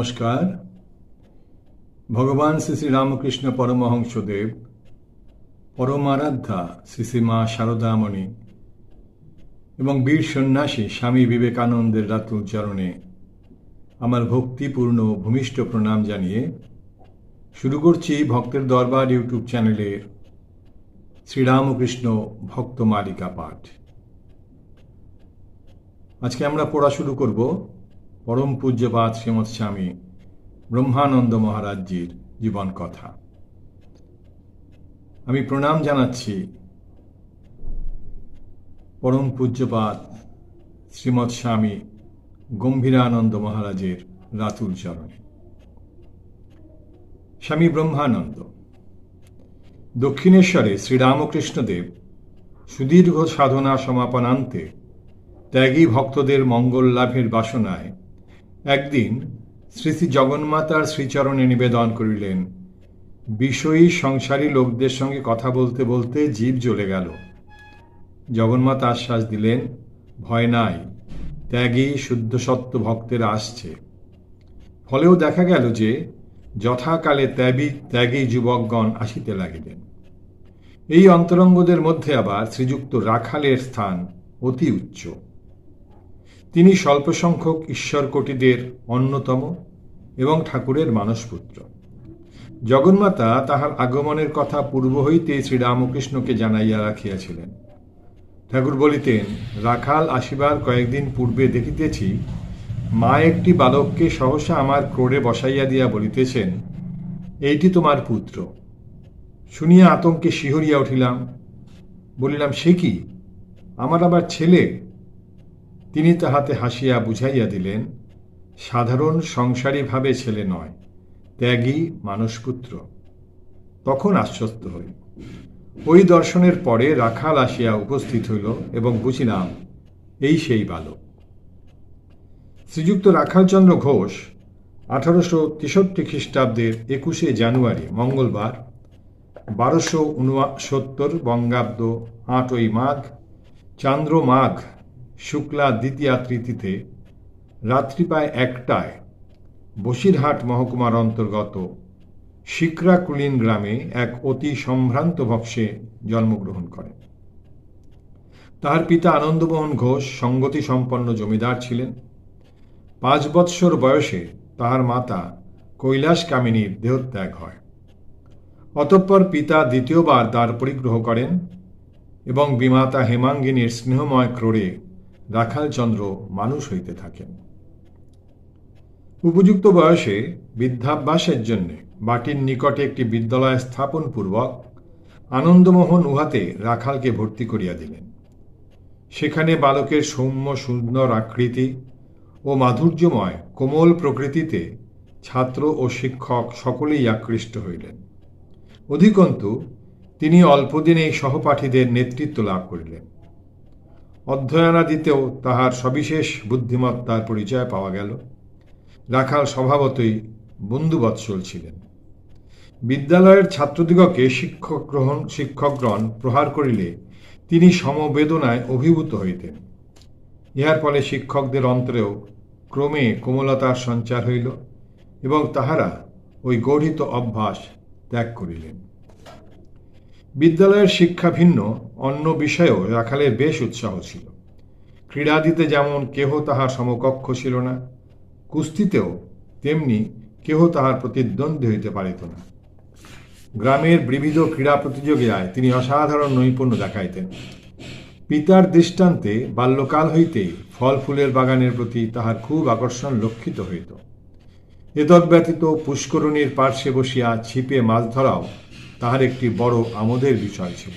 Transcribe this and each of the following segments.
নমস্কার। ভগবান শ্রী শ্রী রামকৃষ্ণ পরমহংসদেব, পরমারাধ্যা শ্রী শ্রী মা শারদামণি এবং বীর সন্ন্যাসী স্বামী বিবেকানন্দের রাতুল চরণে আমার ভক্তিপূর্ণ ভূমিষ্ঠ প্রণাম জানিয়ে শুরু করছি ভক্তের দরবার ইউটিউব চ্যানেলের শ্রীরামকৃষ্ণ ভক্ত মালিকা পাঠ। আজকে আমরা পড়া শুরু করব পরম পূজ্যপাত শ্রীমৎ স্বামী ব্রহ্মানন্দ মহারাজজির জীবন কথা। আমি প্রণাম জানাচ্ছি পরম পূজ্যপাত শ্রীমৎ স্বামী গম্ভীরানন্দ মহারাজের রাতুল চরণে। স্বামী ব্রহ্মানন্দ, দক্ষিণেশ্বরে শ্রীরামকৃষ্ণদেব সুদীর্ঘ সাধনা সমাপনান্তে ত্যাগী ভক্তদের মঙ্গল লাভের বাসনায় একদিন শ্রী শ্রী জগন্মাতার শ্রীচরণে নিবেদন করিলেন, বিষয়ী সংসারী লোকদের সঙ্গে কথা বলতে বলতে জীব জ্বলে গেল। জগন্মাতা আশ্বাস দিলেন, ভয় নাই, ত্যাগী শুদ্ধ সত্য ভক্তেরা আসছে। ফলেও দেখা গেল যে যথাকালে ত্যাগী ত্যাগী যুবকগণ আসিতে লাগিলেন। এই অন্তরঙ্গদের মধ্যে আবার শ্রীযুক্ত রাখালের স্থান অতি উচ্চ। তিনি স্বল্প সংখ্যক ঈশ্বরকোটিদের অন্যতম এবং ঠাকুরের মানসপুত্র। জগন্মাতা তাহার আগমনের কথা পূর্ব হইতে শ্রীরামকৃষ্ণকে জানাইয়া রাখিয়াছিলেন। ঠাকুর বলিতেন, রাখাল আসিবার কয়েকদিন পূর্বে দেখিতেছি, মা একটি বালককে সহসা আমার ক্রোড়ে বসাইয়া দিয়া বলিতেছেন, এইটি তোমার পুত্র। শুনিয়া আতঙ্কে শিহরিয়া উঠিলাম। বলিলাম, সে কি? আমার আবার ছেলে? তিনি তাহাতে হাসিয়া বুঝাইয়া দিলেন, সাধারণ সংসারীভাবে ছেলে নয়, ত্যাগী মানসপুত্র তখন আশ্বস্ত হই। ওই দর্শনের পরে রাখাল আসিয়া উপস্থিত হইল এবং বুঝিলাম, এই সেই বালক। শ্রীযুক্ত রাখালচন্দ্র ঘোষ আঠারোশো তেষট্টি খ্রিস্টাব্দের একুশে জানুয়ারি, মঙ্গলবার, বারোশো উনসত্তর বঙ্গাব্দ আটই মাঘ চান্দ্র মাঘ শুক্লা দ্বিতীয়া তৃতীতে রাত্রি প্রায় একটায় বসিরহাট মহকুমার অন্তর্গত শিকরাকুলিন গ্রামে এক অতি সম্ভ্রান্ত বংশে জন্মগ্রহণ করেন তাহার পিতা আনন্দমোহন ঘোষ সঙ্গতি সম্পন্ন জমিদার ছিলেন। পাঁচ বৎসর বয়সে তাহার মাতা কৈলাস কামিনীর দেহত্যাগ হয়। অতঃপর পিতা দ্বিতীয়বার দ্বার পরিগ্রহ করেন এবং বিমাতা হেমাঙ্গিনীর স্নেহময় ক্রোড়ে রাখালচন্দ্র মানুষ হইতে থাকেন। উপযুক্ত বয়সে বিদ্যাভ্যাসের জন্যে বাটির নিকটে একটি বিদ্যালয় স্থাপন পূর্বক আনন্দমোহন উহাতে রাখালকে ভর্তি করিয়া দিলেন। সেখানে বালকের সৌম্য সুন্দর আকৃতি ও মাধুর্যময় কোমল প্রকৃতিতে ছাত্র ও শিক্ষক সকলেই আকৃষ্ট হইলেন। অধিকন্তু তিনি অল্পদিনেই সহপাঠীদের নেতৃত্ব লাভ করিলেন। অধ্যয়নাদিতেও তাহার সবিশেষ বুদ্ধিমত্তার পরিচয় পাওয়া গেল। রাখাল স্বভাবতই বন্ধুবৎসল ছিলেন বিদ্যালয়ের ছাত্রদিগকে শিক্ষক গ্রহণ, শিক্ষকগণ প্রহার করিলে তিনি সমবেদনায় অভিভূত হইতেন। ইহার ফলে শিক্ষকদের অন্তরেও ক্রমে কোমলতার সঞ্চার হইল এবং তাহারা ওই গঠিত অভ্যাস ত্যাগ করিলেন। বিদ্যালয়ের শিক্ষা ভিন্ন, অন্য বিষয়েও রাখালের বেশ উৎসাহ ছিল। ক্রীড়াদিতে যেমন কেহ তাহার সমকক্ষ ছিল না, কুস্তিতেও তেমনি কেহ তাহার প্রতিদ্বন্দ্বী হইতে পারিত না। গ্রামের বিবিধ ক্রীড়া প্রতিযোগিতায় তিনি অসাধারণ নৈপুণ্য দেখাইতেন। পিতার দৃষ্টান্তে বাল্যকাল হইতে ফল ফুলের বাগানের প্রতি তাহার খুব আকর্ষণ লক্ষিত হইত। এতদ্ব্যতীত পুষ্করণীর পার্শ্বে বসিয়া ছিপে মাছ ধরাও তাহার একটি বড় আমোদের বিষয় ছিল।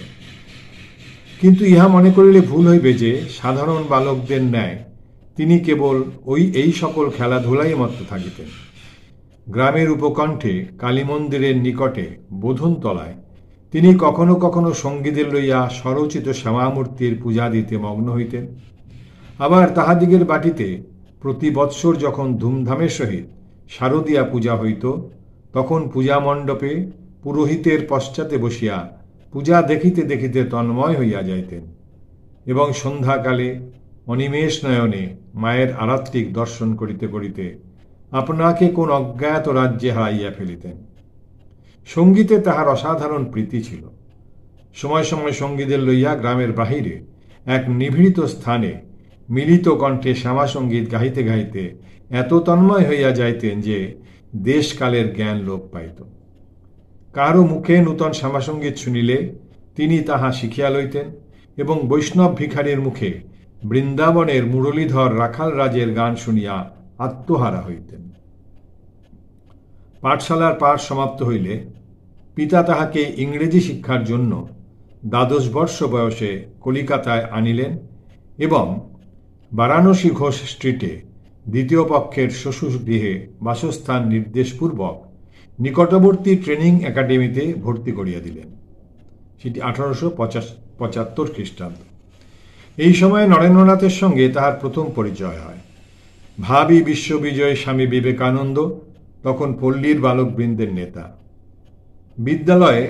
কিন্তু ইহা মনে করিলে ভুল হইবে যে, সাধারণ বালকদের ন্যায় তিনি কেবল ওই এই সকল খেলাধুলাই মত্ত থাকিতেন। গ্রামের উপকণ্ঠে কালী মন্দিরের নিকটে বোধনতলায় তিনি কখনো কখনো সঙ্গীদের লইয়া স্বরচিত শ্যামামূর্তির পূজা দিতে মগ্ন হইতেন। আবার তাহাদিগের বাটিতে প্রতি বৎসর যখন ধুমধামের সহিত শারদীয়া পূজা হইত, তখন পূজা মণ্ডপে পুরোহিতের পশ্চাতে বসিয়া পূজা দেখিতে দেখিতে তন্ময় হইয়া যাইতেন এবং সন্ধ্যাকালে অনিমেষ নয়নে মায়ের আরাত্রিক দর্শন করিতে করিতে আপনাকে কোন অজ্ঞাত রাজ্যে হারাইয়া ফেলিতেন। সঙ্গীতে তাহার অসাধারণ প্রীতি ছিল। সময় সময় সঙ্গীদের লইয়া গ্রামের বাহিরে এক নিভৃত স্থানে মিলিত কণ্ঠে শ্যামাসঙ্গীত গাহিতে গাহিতে এত তন্ময় হইয়া যাইতেন যে দেশকালের জ্ঞান লোপ পাইত। কারও মুখে নূতন শ্যামাসঙ্গীত শুনিলে তিনি তাহা শিখিয়া লইতেন এবং বৈষ্ণব ভিখারীর মুখে বৃন্দাবনের মুরলীধর রাখাল রাজের গান শুনিয়া আত্মহারা হইতেন। পাঠশালার পাঠ সমাপ্ত হইলে পিতা তাহাকে ইংরেজি শিক্ষার জন্য দ্বাদশ বর্ষ বয়সে কলিকাতায় আনিলেন এবং বারাণসী ঘোষ স্ট্রিটে দ্বিতীয় পক্ষের শ্বশুর গৃহে বাসস্থান নির্দেশপূর্বক নিকটবর্তী ট্রেনিং একাডেমিতে ভর্তি করিয়া দিলেন। সেটি আঠারোশো পঁচাত্তর খ্রিস্টাব্দ। এই সময়ে নরেন্দ্রনাথের সঙ্গে তাহার প্রথম পরিচয় হয়। ভাবি বিশ্ববিজয় স্বামী বিবেকানন্দ, তখন পল্লীর বালকবৃন্দের নেতা। বিদ্যালয়ে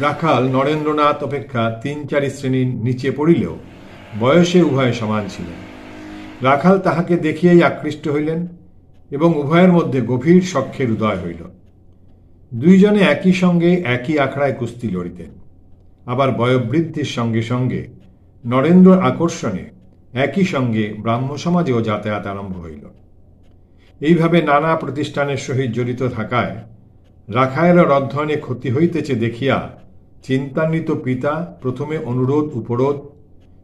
রাখাল নরেন্দ্রনাথ অপেক্ষা তিন চারি শ্রেণির নিচে পড়িলেও বয়সে উভয় সমান ছিলেন। রাখাল তাহাকে দেখিয়াই আকৃষ্ট হইলেন এবং উভয়ের মধ্যে গভীর সখ্যের উদয় হইল। দুইজনে একই সঙ্গে একই আখড়ায় কুস্তি লড়িতেন। আবার বয়োবৃদ্ধির সঙ্গে সঙ্গে নরেন্দ্র আকর্ষণে একই সঙ্গে ব্রাহ্ম সমাজেও যাতায়াত আরম্ভ হইল। এইভাবে নানা প্রতিষ্ঠানের সহিত জড়িত থাকায় রাখায়ের অধ্যয়নে ক্ষতি হইতেছে দেখিয়া চিন্তান্বিত পিতা প্রথমে অনুরোধ, উপরোধ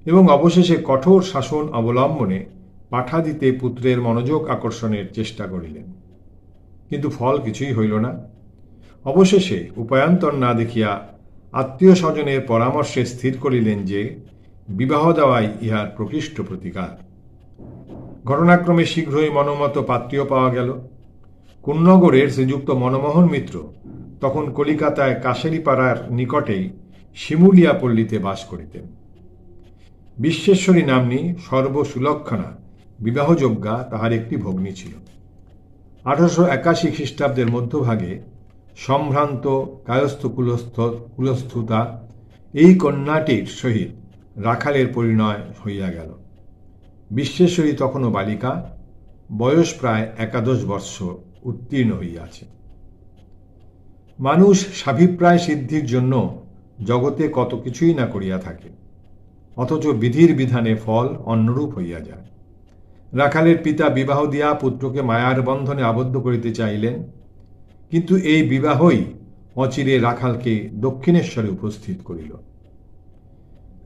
এবং অবশেষে কঠোর শাসন অবলম্বনে পাঠা দিতে পুত্রের মনোযোগ আকর্ষণের চেষ্টা করিলেন। কিন্তু ফল কিছুই হইল না। অবশেষে উপায়ান্তর না দেখিয়া আত্মীয় স্বজনের পরামর্শে স্থির করিলেন যে, বিবাহ দেওয়াই ইহার প্রকৃষ্ট প্রতিকার। ঘটনাক্রমে শীঘ্রই মনোমত পাত্রীয় পাওয়া গেল। কুন্নগরের শ্রীযুক্ত মনমোহন মিত্র তখন কলিকাতায় কাশেরিপাড়ার নিকটেই শিমুলিয়া পল্লীতে বাস করিতেন। বিশ্বেশ্বরী নাম্নী সর্বসুলক্ষণা বিবাহযোগ্যা তাহার একটি ভগ্নী ছিল। আঠারোশো একাশি খ্রিস্টাব্দের মধ্যভাগে সম্ভ্রান্ত, কায়স্থ কুলস্থ, কুলস্থতা এই কন্যাটির সহিত রাখালের পরিণয় হইয়া গেল। বিশ্বেশ্বরী তখনও বালিকা, বয়স প্রায় একাদশ বর্ষ উত্তীর্ণ হইয়াছে। মানুষ স্বাভিপ্রায় সিদ্ধির জন্য জগতে কত কিছুই না করিয়া থাকে, অথচ বিধির বিধানে ফল অন্যরূপ হইয়া যায়। রাখালের পিতা বিবাহ দিয়া পুত্রকে মায়ার বন্ধনে আবদ্ধ করিতে চাইলেন কিন্তু এই বিবাহই অচিরে রাখালকে দক্ষিণেশ্বরে উপস্থিত করিল।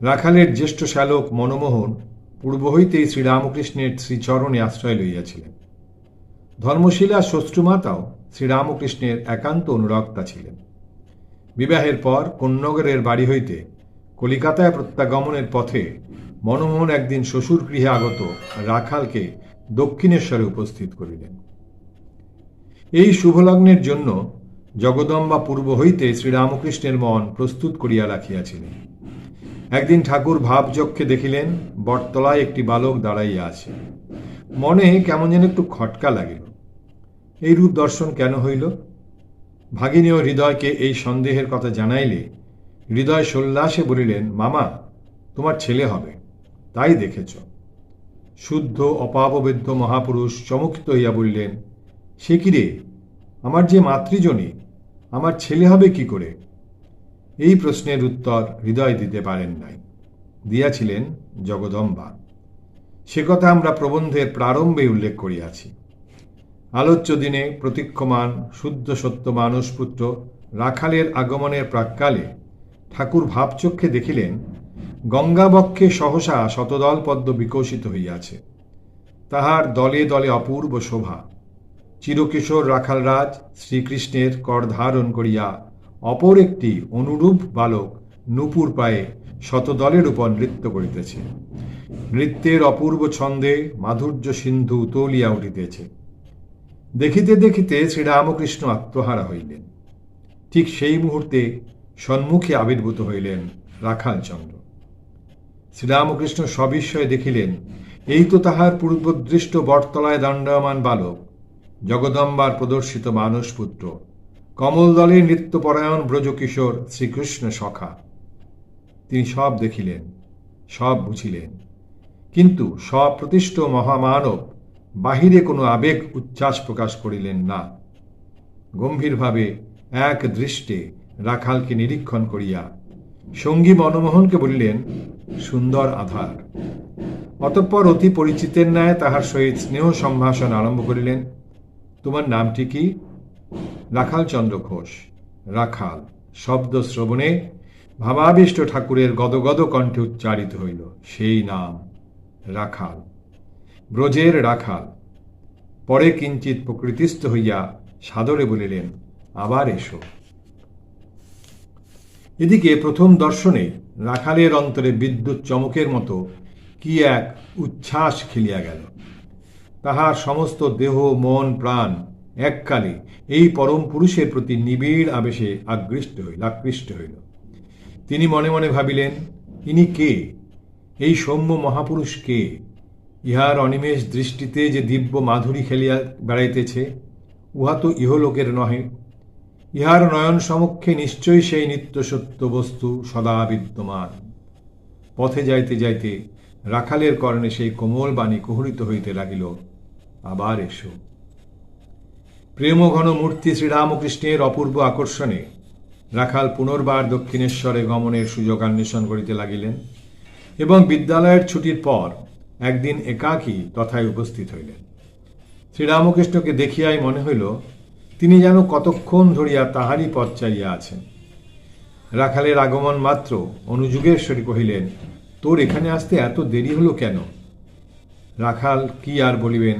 রাখালের জ্যেষ্ঠ শ্যালক মনমোহন পূর্ব হইতেই শ্রীরামকৃষ্ণের শ্রীচরণে আশ্রয় লইয়াছিলেন। ধর্মশীলা শ্বশ্রুমাতাও শ্রীরামকৃষ্ণের একান্ত অনুরক্তা ছিলেন। বিবাহের পর কন্যগরের বাড়ি হইতে কলিকাতায় প্রত্যাগমনের পথে মনমোহন একদিন শ্বশুর গৃহে আগত রাখালকে দক্ষিণেশ্বরে উপস্থিত করিলেন। এই শুভলগ্নের জন্য জগদম্বা পূর্ব হইতে শ্রীরামকৃষ্ণের মন প্রস্তুত করিয়া রাখিয়াছিলেন। একদিন ঠাকুর ভাবযক্ষে দেখিলেন, বটতলায় একটি বালক দাঁড়াইয়া আছে। মনে কেমন যেন একটু খটকা লাগিল। এই রূপ দর্শন কেন হইল? ভাগিনীয় হৃদয়কে এই সন্দেহের কথা জানাইলে হৃদয় সোল্লাসে বলিলেন, মামা, তোমার ছেলে হবে, তাই দেখেছ। শুদ্ধ অপাপবেদ্য মহাপুরুষ চমকিত হইয়া বললেন সে কি রে? আমার যে মাতৃজনী, আমার ছেলে হবে কি করে? এই প্রশ্নের উত্তর হৃদয় দিতে পারেন নাই। দিয়াছিলেন জগদম্বা। সে কথা আমরা প্রবন্ধের প্রারম্ভে উল্লেখ করিয়াছি। আলোচ্য দিনে প্রতীক্ষমান, শুদ্ধ সত্য মানসপুত্র রাখালের আগমনের প্রাককালে ঠাকুর ভাবচক্ষে দেখিলেন, গঙ্গাবক্ষে সহসা শতদল পদ্ম বিকশিত হইয়াছে। তাহার দলে দলে অপূর্ব শোভা। চিরকিশোর রাখালরাজ শ্রীকৃষ্ণের কর ধারণ করিয়া অপর একটি অনুরূপ বালক নুপুর পায়ে শতদলের উপর নৃত্য করিতেছে। নৃত্যের অপূর্ব ছন্দে মাধুর্য সিন্ধু তলিয়া উঠিতেছে। দেখিতে দেখিতে শ্রীরামকৃষ্ণ আত্মহারা হইলেন। ঠিক সেই মুহূর্তে সম্মুখে আবির্ভূত হইলেন রাখালচন্দ্র শ্রীরামকৃষ্ণ সবিস্ময়ে দেখিলেন, এই তো তাহার পূর্বদৃষ্ট বটতলায় দণ্ডায়মান বালক জগদম্বার প্রদর্শিত মানসপুত্র। কমল দলের নৃত্যপরায়ণ ব্রজকিশোর শ্রীকৃষ্ণ সখা। তিনি সব দেখিলেন, সব বুঝিলেন। কিন্তু সপ্রতিষ্ঠ মহামানব বাহিরে কোনো আবেগ উচ্ছ্বাস প্রকাশ করিলেন না। গম্ভীরভাবে এক দৃষ্টে রাখালকে নিরীক্ষণ করিয়া সঙ্গী মনমোহনকে বলিলেন, সুন্দর আধার। অতঃপর অতি পরিচিতের ন্যায় তাহার সহিত স্নেহ সম্ভাষণ আরম্ভ করিলেন। তোমার নামটি কি রাখাল চন্দ্র ঘোষ। রাখাল, শব্দ শ্রবণে ভাবাবিষ্ট ঠাকুরের গদগদ কণ্ঠে উচ্চারিত হইল। সেই নাম, রাখাল। ব্রজের রাখাল। পরে কিঞ্চিত প্রকৃতিস্থ হইয়া সাদরে বলিলেন, আবার এসো। এদিকে প্রথম দর্শনে রাখালের অন্তরে বিদ্যুৎ চমকের মতো কি এক উচ্ছ্বাস খেলিয়া গেল। তাহার সমস্ত দেহ, মন, প্রাণ এককালে এই পরম পুরুষের প্রতি নিবিড় আবেশে আকৃষ্ট হইল আকৃষ্ট হইল। তিনি মনে মনে ভাবিলেন, ইনি কে? এই সৌম্য মহাপুরুষ কে? ইহার অনিমেষ দৃষ্টিতে যে দিব্য মাধুরী খেলিয়া বেড়াইতেছে, উহা তো ইহলোকের নহে। ইহার নয়ন সমক্ষে নিশ্চয়ই সেই নিত্য সত্য বস্তু সদা বিদ্যমান। পথে যাইতে যাইতে রাখালের কর্ণে সেই কোমল বাণী কুহরিত হইতে লাগিল আবার এসো। প্রেমঘন মূর্তি শ্রীরামকৃষ্ণের অপূর্ব আকর্ষণে রাখাল পুনর্বার দক্ষিণেশ্বরে গমনের সুযোগ অন্বেষণ করিতে লাগিলেন এবং বিদ্যালয়ের ছুটির পর একদিন একাকী তথায় উপস্থিত হইলেন। শ্রীরামকৃষ্ণকে দেখিয়াই মনে হইল, তিনি যেন কতক্ষণ ধরিয়া তাহারই পথ চাইয়া আছেন। রাখালের আগমন মাত্র অনুযুগেশ্বরী কহিলেন, তোর এখানে আসতে এত দেরি হলো কেন? রাখাল কি আর বলিবেন?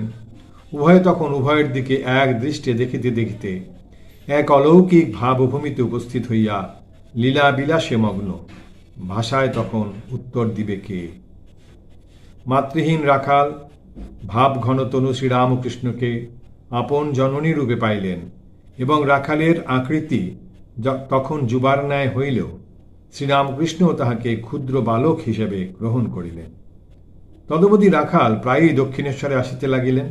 উভয়ে তখন উভয়ের দিকে এক দৃষ্টে দেখিতে দেখিতে এক অলৌকিক ভাবভূমিতে উপস্থিত হইয়া লীলা বিলাসে মগ্ন। ভাষায় তখন উত্তর দিবে কে? মাতৃহীন রাখাল ভাব ঘনতনু শ্রীরামকৃষ্ণকে আপন জননী রূপে পাইলেন এবং রাখালের আকৃতি তখন যুবার ন্যায় হইলেও শ্রীরামকৃষ্ণ তাহাকে ক্ষুদ্র বালক হিসেবে গ্রহণ করিলেন। তদবধি রাখাল প্রায়ই দক্ষিণেশ্বরে আসিতে লাগিলেন।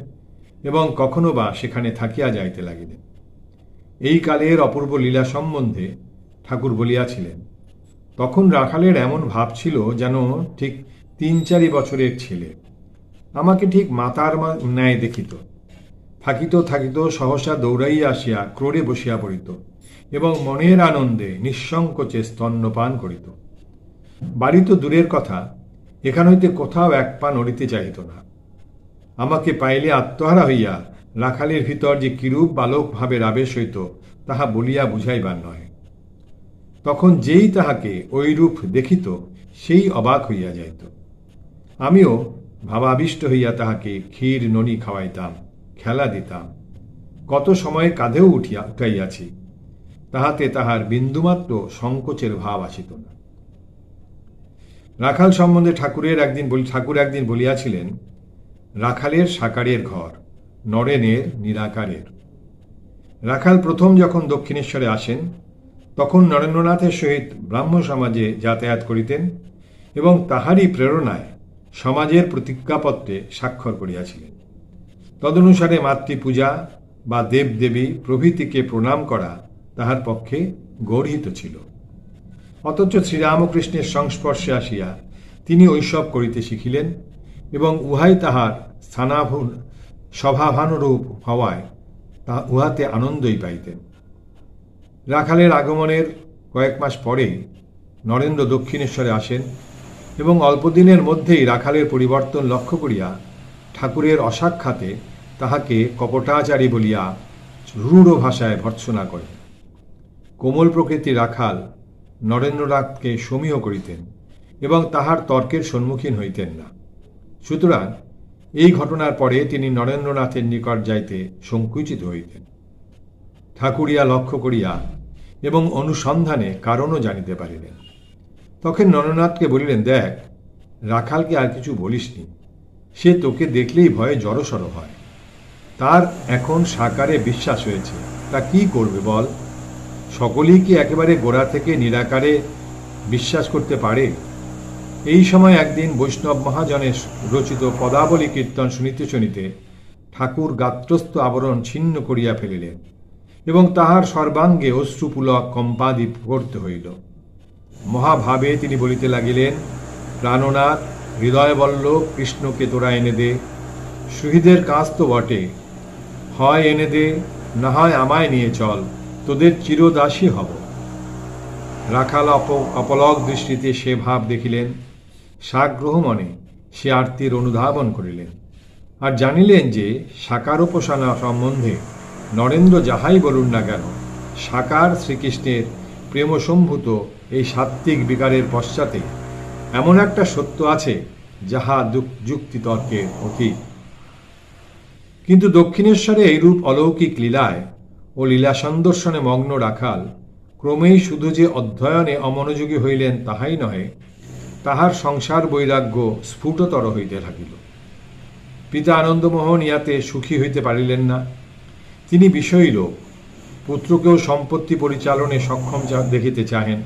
এবং কখনো বা সেখানে থাকিয়া যাইতে লাগিলেন। এই কালের অপূর্ব লীলা সম্বন্ধে ঠাকুর বলিয়াছিলেন, তখন রাখালের এমন ভাব ছিল যেন ঠিক তিন চারি বছরের ছেলে। আমাকে ঠিক মাতার ন্যায় দেখিত। থাকিত থাকিত সহসা দৌড়াইয়া আসিয়া ক্রোড়ে বসিয়া পড়িত এবং মনের আনন্দে নিঃসংকোচে স্তন্যপান করিত। বাড়ি তো দূরের কথা, এখান হইতে কোথাও এক পা নড়িতে চাহিত না। আমাকে পাইলে আত্মহারা হইয়া রাখালের ভিতর যে কিরূপ বালক ভাবের আবেশ হইত, তাহা বলিয়া বুঝাইবার নয়। তখন যেই তাহাকে ঐরূপ দেখিত, সেই অবাক হইয়া যাইত। আমিও ভাবাবিষ্ট হইয়া তাহাকে ক্ষীর ননি খাওয়াইতাম, খেলা দিতাম। কত সময়ে কাঁধেও উঠিয়া উঠাইয়াছি, তাহাতে তাহার বিন্দুমাত্র সংকোচের ভাব আসিত না। রাখাল সম্বন্ধে ঠাকুরের একদিন ঠাকুর একদিন বলিয়াছিলেন রাখালের সাকারের ঘর, নরেনের নিরাকারের। রাখাল প্রথম যখন দক্ষিণেশ্বরে আসেন, তখন নরেন্দ্রনাথের সহিত ব্রাহ্ম সমাজে যাতায়াত করিতেন এবং তাহারই প্রেরণায় সমাজের প্রতিজ্ঞাপত্রে স্বাক্ষর করিয়াছিলেন। তদনুসারে মাতৃপূজা বা দেবদেবী প্রভৃতিকে প্রণাম করা তাহার পক্ষে গর্হিত ছিল। অথচ শ্রীরামকৃষ্ণের সংস্পর্শে আসিয়া তিনি ঐসব করিতে শিখিলেন এবং উহাই তাহার স্থানাভূ স্বভাবানুরূপ হওয়ায় তা উহাতে আনন্দই পাইতেন। রাখালের আগমনের কয়েক মাস পরেই নরেন্দ্র দক্ষিণেশ্বরে আসেন এবং অল্পদিনের মধ্যেই রাখালের পরিবর্তন লক্ষ্য করিয়া ঠাকুরের অসাক্ষাতে তাহাকে কপটাচারী বলিয়া রূঢ় ভাষায় ভর্ৎসনা করেন। কোমল প্রকৃতি রাখাল নরেন্দ্রনাথকে সমীহ করিতেন এবং তাহার তর্কের সম্মুখীন হইতেন না। সুতরাং এই ঘটনার পরে তিনি নরেন্দ্রনাথের নিকট যাইতে সংকুচিত হইতেন। ঠাকুরিয়া লক্ষ্য করিয়া এবং অনুসন্ধানে কারণও জানিতে পারিলেন। তখন নরনাথকে বলিলেন, দেখ, রাখালকে আর কিছু বলিসনি। সে তোকে দেখলেই ভয়ে জড়সড় হয়। তার এখন সাকারে বিশ্বাস হয়েছে। তা কি করবে বল? সকলেই কি একেবারে গোড়া থেকে নিরাকারে বিশ্বাস করতে পারে? এই সময় একদিন বৈষ্ণব মহাজনের রচিত পদাবলী কীর্তন শুনিতে শুনিতে ঠাকুর গাত্রস্থ আবরণ ছিন্ন করিয়া ফেলিলেন এবং তাহার সর্বাঙ্গে অশ্রুপুলক কম্পাদি করতে হইল। মহাভাবে তিনি বলিতে লাগিলেন, প্রাণনাথ, হৃদয়বল্লভ, কৃষ্ণকে তোরা এনে দে। সুহৃদের কাজ তো বটে। হয় এনে দে না হয় আমায় নিয়ে চল, তোদের চিরদাসী হব। রাখাল অপ, অপলক দৃষ্টিতে সে ভাব দেখিলেন সাগ্রহ মনে সে আরতির অনুধাবন করিলেন। আর জানিলেন যে সাকার উপাসনা সম্বন্ধে নরেন্দ্র যাহাই বলুন না কেন, সাকার শ্রীকৃষ্ণের প্রেমসম্ভূত এই সাত্ত্বিক বিকারের পশ্চাতে এমন একটা সত্য আছে যাহা যুক্তিতর্কের অতীত। কিন্তু দক্ষিণেশ্বরে এইরূপ অলৌকিক লীলায় ও লীলা সন্দর্শনে মগ্ন রাখাল ক্রমেই শুধু যে অধ্যয়নে অমনোযোগী হইলেন তাহাই নহে তাহার সংসার বৈরাগ্য স্ফুটতর হইতে থাকিল পিতা আনন্দমোহন ইয়াতে সুখী হইতে পারিলেন না। তিনি বিষয়ী লোক, পুত্রকেও সম্পত্তি পরিচালনে সক্ষম দেখিতে চাহেন।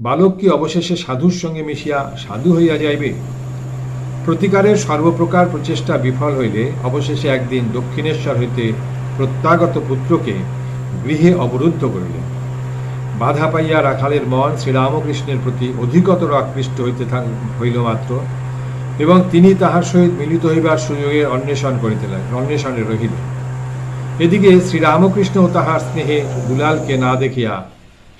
বালক কি অবশেষে সাধুর সঙ্গে মিশিয়া সাধু হইয়া যাইবে? প্রতিকারের সর্বপ্রকার প্রচেষ্টা বিফল হইলে অবশেষে একদিন দক্ষিণেশ্বর হইতে প্রত্যাগত পুত্রকে গৃহে অবরুদ্ধ করিলেন। বাধা পাইয়া রাখালের মন শ্রীরামকৃষ্ণের প্রতি অধিকতর আকৃষ্ট হইতে হইল মাত্র। এবং তিনি তাহার সহিত মিলিত হইবার সুযোগে অন্বেষণ করিতে অন্বেষণে রহিলেন এদিকে শ্রীরামকৃষ্ণ তাহার স্নেহে দুলালকে না দেখিয়া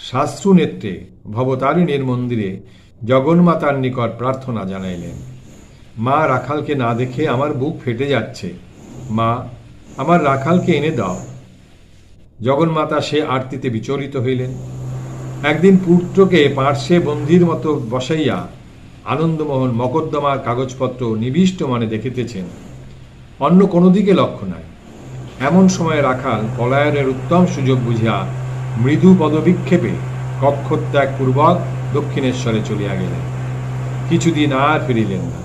শাস্ত্রু নেত্রে ভবতারিণীর মন্দিরে জগন্মাতার নিকট প্রার্থনা জানাইলেন, মা, রাখালকে না দেখে আমার বুক ফেটে যাচ্ছে। মা, আমার রাখালকে এনে দাও। জগন্মাতা সে আরতিতে বিচলিত হইলেন। একদিন পুত্রকে পার্শ্বে বন্দির মতো বসাইয়া আনন্দমোহন মকদ্দমার কাগজপত্র নিবিষ্ট মানে দেখিতেছেন। অন্য কোনো দিকে লক্ষ্য নাই। এমন সময় রাখাল পলায়নের উত্তম সুযোগ বুঝিয়া মৃদু পদবিক্ষেপে কক্ষত্যাগ পূর্বক দক্ষিণেশ্বরে চলিয়া গেলেন। কিছুদিন আর ফিরিলেন না।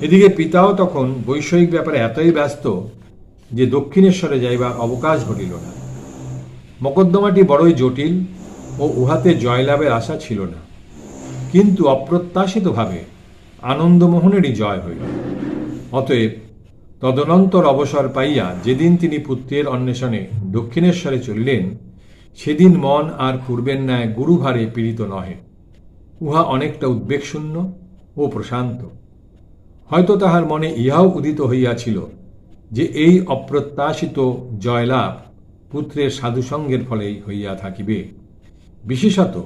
এদিকে পিতাও তখন বৈষয়িক ব্যাপারে এতই ব্যস্ত যে দক্ষিণেশ্বরে যাইবার অবকাশ ঘটিল না। মকদ্দমাটি বড়ই জটিল ও উহাতে জয়লাভের আশা ছিল না। কিন্তু অপ্রত্যাশিতভাবে আনন্দমোহনেরই জয় হইল। অতএব তদনন্তর অবসর পাইয়া যেদিন তিনি পুত্রের অন্বেষণে দক্ষিণেশ্বরে চলিলেন, সেদিন মন আর পূর্বের ন্যায় গুরুভারে পীড়িত নহে। উহা অনেকটা উদ্বেগশূন্য ও প্রশান্ত। হয়তো তাহার মনে ইহাও উদিত হইয়াছিল যে এই অপ্রত্যাশিত জয়লাভ পুত্রের সাধুসঙ্গের ফলেই হইয়া থাকিবে। বিশেষত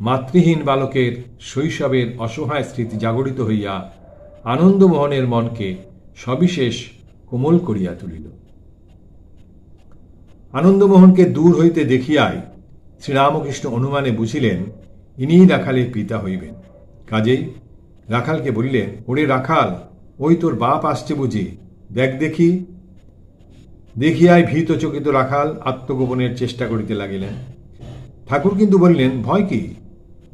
মাতৃহীন বালকের শৈশবের অসহায় স্মৃতি জাগরিত হইয়া আনন্দমোহনের মনকে সবিশেষ কোমল করিয়া তুলিল। আনন্দমোহনকে দূর হইতে দেখিয়াই শ্রীরামকৃষ্ণ অনুমানে বুঝিলেন, ইনিই রাখালের পিতা হইবেন। কাজেই রাখালকে বলিলেন, ওরে রাখাল, ওই তোর বাপ আসছে বুঝি? দেখ দেখি। দেখিয়াই ভীত চকিত রাখাল আত্মগোপনের চেষ্টা করিতে লাগিলেন। ঠাকুর কিন্তু বললেন, ভয় কি?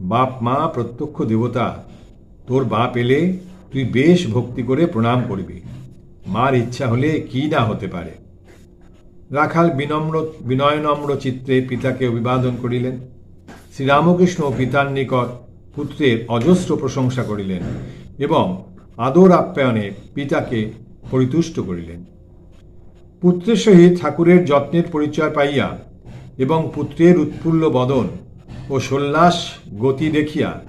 বাপ, মা, প্রত্যক্ষ দেবতা, তোর বাপ এলে তুই বেশ ভক্তি করে প্রণাম করবি। মার ইচ্ছা হলে কি না হতে পারে? রাখাল বিনম্র, বিনয়নম্র চিত্রে পিতাকে অভিবাদন করিলেন। শ্রীরামকৃষ্ণ পিতার নিকট পুত্রের অজস্র প্রশংসা করিলেন এবং আদর আপ্যায়নে পিতাকে পরিতুষ্ট করিলেন। পুত্রের সহিত ঠাকুরের যত্নের পরিচয় পাইয়া এবং পুত্রের উৎফুল্ল বদন ও সোল্লাস গতি দেখিয়া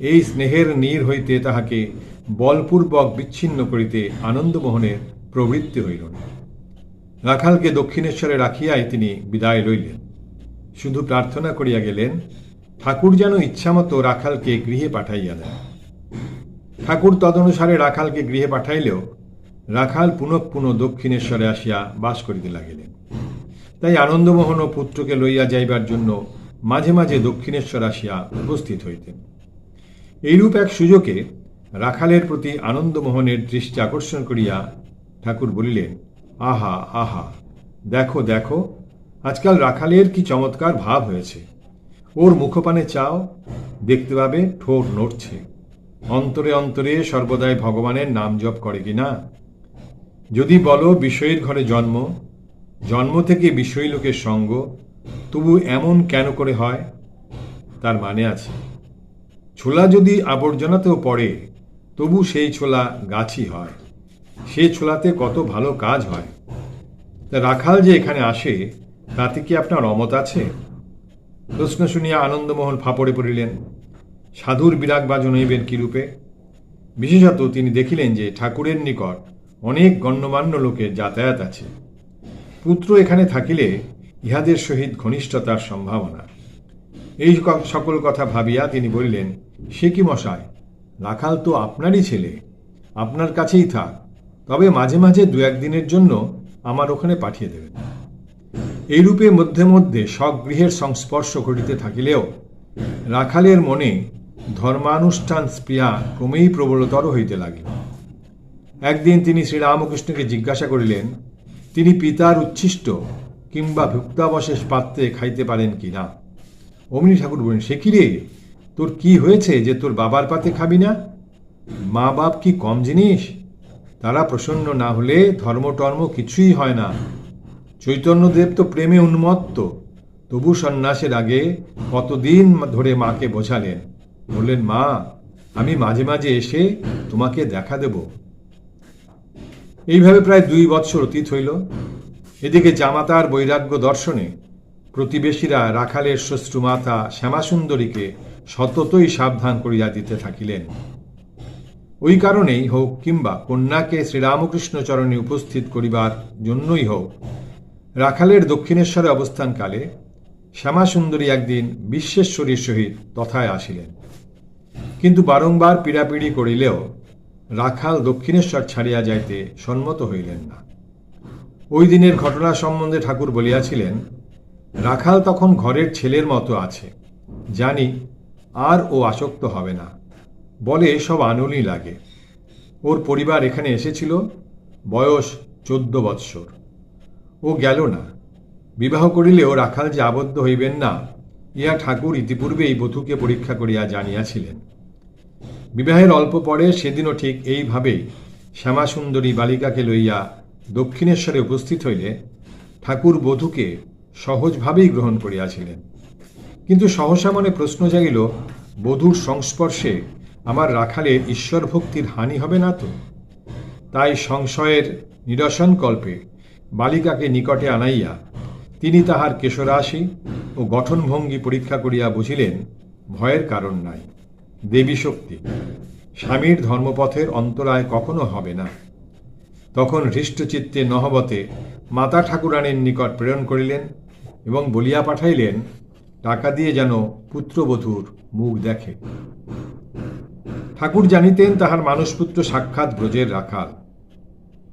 এই স্নেহের নীর হইতে তাহাকে বলপূর্বক বিচ্ছিন্ন করিতে আনন্দমোহনের প্রবৃত্তি হইল। না রাখালকে দক্ষিণেশ্বরে রাখিয়াই তিনি বিদায় লইলেন। শুধু প্রার্থনা করিয়া গেলেন, ঠাকুর যেন ইচ্ছামতো রাখালকে গৃহে পাঠাইয়া দেন। ঠাকুর তদনুসারে রাখালকে গৃহে পাঠাইলেও রাখাল পুনঃ পুনঃ দক্ষিণেশ্বরে আসিয়া বাস করিতে লাগিলেন। তাই আনন্দমোহন ও পুত্রকে লইয়া যাইবার জন্য মাঝে মাঝে দক্ষিণেশ্বর আসিয়া উপস্থিত হইতেন। এইরূপ এক সুযোগে রাখালের প্রতি আনন্দমোহনের দৃষ্টি আকর্ষণ করিয়া ঠাকুর বলিলেন, আহা আহা, দেখো দেখো, আজকাল রাখালের কি চমৎকার ভাব হয়েছে। ওর মুখপানে চাও, দেখতে পাবে ঠোঁট নড়ছে। অন্তরে অন্তরে সর্বদাই ভগবানের নাম জপ করে কিনা যদি বলো বিষয়ের ঘরে জন্ম জন্ম থেকে বিষয়ী লোকের সঙ্গ, তবু এমন কেন করে হয়? তার মানে আছে। ছোলা যদি আবর্জনাতেও পড়ে, তবু সেই ছোলা গাছই হয়। সে ছোলাতে কত ভালো কাজ হয়। তা রাখাল যে এখানে আসে, তাতে কি আপনার অমত আছে? প্রশ্ন শুনিয়া আনন্দমোহন ফাপড়ে পড়িলেন। সাধুর বিরাগবাজন হইবেন কিরূপে বিশেষত তিনি দেখিলেন যে ঠাকুরের নিকট অনেক গণ্যমান্য লোকের যাতায়াত আছে। পুত্র এখানে থাকিলে ইহাদের সহিত ঘনিষ্ঠতার সম্ভাবনা। এই সকল কথা ভাবিয়া তিনি বলিলেন, সে কি মশাই রাখাল তো আপনারই ছেলে। আপনার কাছেই থাক। তবে মাঝে মাঝে দু একদিনের জন্য আমার ওখানে পাঠিয়ে দেবেন। এইরূপে মধ্যে মধ্যে স্বগৃহের সংস্পর্শ ঘটিতে থাকিলেও রাখালের মনে ধর্মানুষ্ঠান স্পৃহা ক্রমেই প্রবলতর হইতে লাগিল। একদিন তিনি শ্রীরামকৃষ্ণকে জিজ্ঞাসা করিলেন তিনি পিতার উচ্ছিষ্ট কিংবা ভুক্তাবশেষ পাত্রে খাইতে পারেন কি না অমনি ঠাকুর বলেন, সে কিরে তোর কি হয়েছে যে তোর বাবার পাতে খাবি না? মা বাপ কি কম জিনিস? তারা প্রসন্ন না হলে ধর্মটর্ম কিছুই হয় না। চৈতন্যদেব তো প্রেমে উন্মত্ত। তবু সন্ন্যাসের আগে কতদিন ধরে মাকে বোঝালেন। বললেন, মা, আমি মাঝে মাঝে এসে তোমাকে দেখা দেব। এইভাবে প্রায় দুই বৎসর অতীত হইল। এদিকে জামাতার বৈরাগ্য দর্শনে প্রতিবেশীরা রাখালের শ্বশ্রুমাতা শ্যামাসুন্দরীকে সততই সাবধান করিয়া দিতে থাকিলেন। ওই কারণেই হোক কিংবা কন্যাকে শ্রীরামকৃষ্ণ চরণে উপস্থিত করিবার জন্যই হোক, রাখালের দক্ষিণেশ্বরে অবস্থানকালে শ্যামাসুন্দরী একদিন বিশ্বেশ্বরীর সহিত তথায় আসিলেন। কিন্তু বারংবার পীড়াপিড়ি করিলেও রাখাল দক্ষিণেশ্বর ছাড়িয়া যাইতে সম্মত হইলেন না। ওই দিনের ঘটনা সম্বন্ধে ঠাকুর বলিয়াছিলেন, রাখাল তখন ঘরের ছেলের মতো আছে, জানি আর ও আসক্ত হবে না, বলে সব আনলই লাগে। ওর পরিবার এখানে এসেছিল, বয়স চোদ্দ বৎসর। ও গেল না, বিবাহ করিলেও রাখাল যে আবদ্ধ হইবেন না, ইহা ঠাকুর ইতিপূর্বেই বধূকে পরীক্ষা করিয়া জানিয়াছিলেন। বিবাহের অল্প পরে সেদিনও ঠিক এইভাবেই শ্যামাসুন্দরী বালিকাকে লইয়া দক্ষিণেশ্বরে উপস্থিত হইলে ঠাকুর বধূকে সহজভাবেই গ্রহণ করিয়াছিলেন। কিন্তু সহসা মনে প্রশ্ন জাগিল, বধূর সংস্পর্শে আমার রাখালের ঈশ্বর ভক্তির হানি হবে না তো? তাই সংশয়ের নিরসন কল্পে বালিকাকে নিকটে আনাইয়া তিনি তাহার কেশরাশি ও গঠনভঙ্গি পরীক্ষা করিয়া বুঝিলেন, ভয়ের কারণ নাই। দেবী শক্তি। স্বামীর ধর্মপথের অন্তরায় কখনো হবে না। তখন হৃষ্টচিত্তে নহবতে মাতা ঠাকুরানীর নিকট প্রেরণ করিলেন এবং বলিয়া পাঠাইলেন, টাকা দিয়ে যেন পুত্রবধূর মুখ দেখে। ঠাকুর জানিতেন তাহার মানুষপুত্র সাক্ষাৎ ব্রজের রাখাল।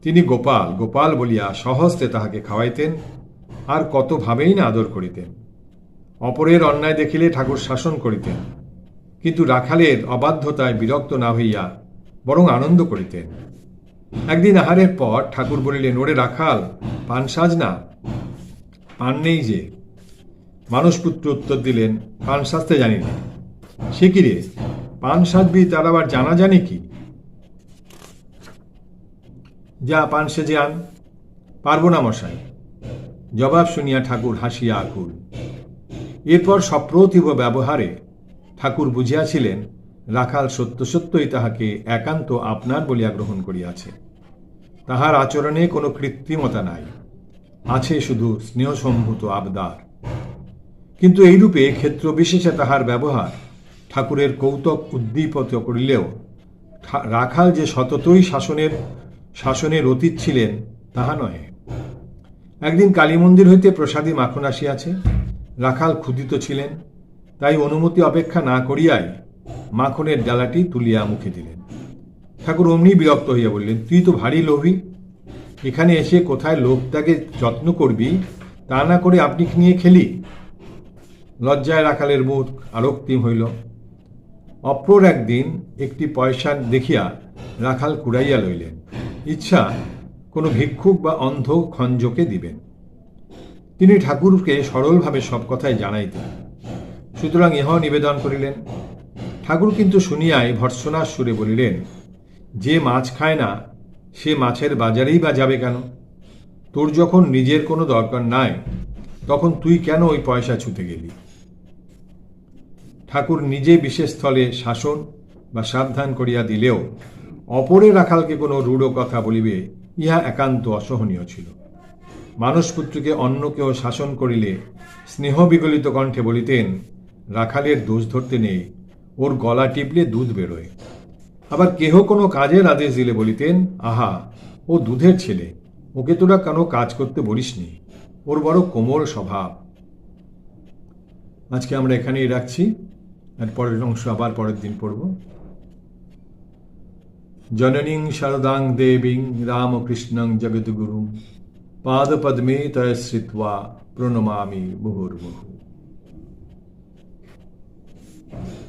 তিনি গোপাল গোপাল বলিয়া সহস্তে তাহাকে খাওয়াইতেন, আর কত ভাবেই না আদর করিতেন। অপরের অন্যায় দেখিলে ঠাকুর শাসন করিতেন। কিন্তু রাখালের অবাধ্যতায় বিরক্ত না হইয়া বরং আনন্দ করিতেন। একদিন আহারের পর ঠাকুর বলিলেন, ওরে রাখাল, পান সাজ না? পান নেই যে। মানুষপুত্র উত্তর দিলেন, পান সাজতে জানি না। সে কি রে? পান সাজবি, তার আবার জানা জানি কি? যা পান সেজে আন। পারব না মশাই। জবাব শুনিয়া ঠাকুর হাসিয়া আকুল। এরপর সপ্রতিভ ব্যবহারে ঠাকুর বুঝিয়াছিলেন, রাখাল সত্য সত্যই তাহাকে একান্ত আপনার বলিয়া গ্রহণ করিয়াছে। তাহার আচরণে কোনো কৃত্রিমতা নাই, আছে শুধু স্নেহসম্ভূত আবদার। কিন্তু এইরূপে ক্ষেত্র বিশেষে তাহার ব্যবহার ঠাকুরের কৌতুক উদ্দীপিত করিলেও রাখাল যে সততই শাসনের শাসনের অতীত ছিলেন, তাহা নহে। একদিন কালী মন্দির হইতে প্রসাদী মাখন আসিয়াছে, রাখাল ক্ষুদিত ছিলেন তাই অনুমতি অপেক্ষা না করিয়াই মাখনের ডালাটি তুলিয়া মুখে দিলেন। ঠাকুর অমনি বিরক্ত হইয়া বললেন, তুই তো ভারী লোভী। এখানে এসে কোথায় লোকটাকে যত্ন করবি, তা না করে আপনি নিয়ে খেলি? লজ্জায় রাখালের মুখ আরক্তিম হইল। অপর একদিন একটি পয়সা দেখিয়া রাখাল কুড়াইয়া লইলেন। ইচ্ছা কোনো ভিক্ষুক বা অন্ধ খঞ্জকে দিবেন। তিনি ঠাকুরকে সরলভাবে সব কথাই জানাইতেন। সুতরাং ইহ নিবেদন করিলেন। ঠাকুর কিন্তু শুনিয়াই ভর্সনার সুরে বলিলেন, যে মাছ খায় না, সে মাছের বাজারেই বা যাবে কেন? তোর যখন নিজের কোনো দরকার নাই, তখন তুই কেন ওই পয়সা ছুতে গেলি? ঠাকুর নিজে বিশেষ স্থলে শাসন বা সাবধান করিয়া দিলেও অপরে রাখালকে কোনো রূঢ় কথা বলিবে ইহা একান্ত অসহনীয় ছিল। মানসপুত্রকে অন্য কেউ শাসন করিলে স্নেহ বিগলিত কণ্ঠে বলিতেন রাখালের দোষ ধরতে নেই। ওর গলা টিপলে দুধ বেরোয়। আবার কেহ কোনো কাজের আদেশ দিলে বলিতেন, আহা, ও দুধের ছেলে, ওকে তোরা কোনো কাজ করতে বলিসনি। ওর বড় কোমল স্বভাব। আজকে আমরা এখানেই রাখছি। আর পরের অংশ আবার পরের দিন পড়ব। জননীং শারদাং দেবীং রামকৃষ্ণং জগদ্গুরুং, পাদপদ্মে তয় শ্রিত্বা প্রণমামি মুহুর্মুহু। Thank you.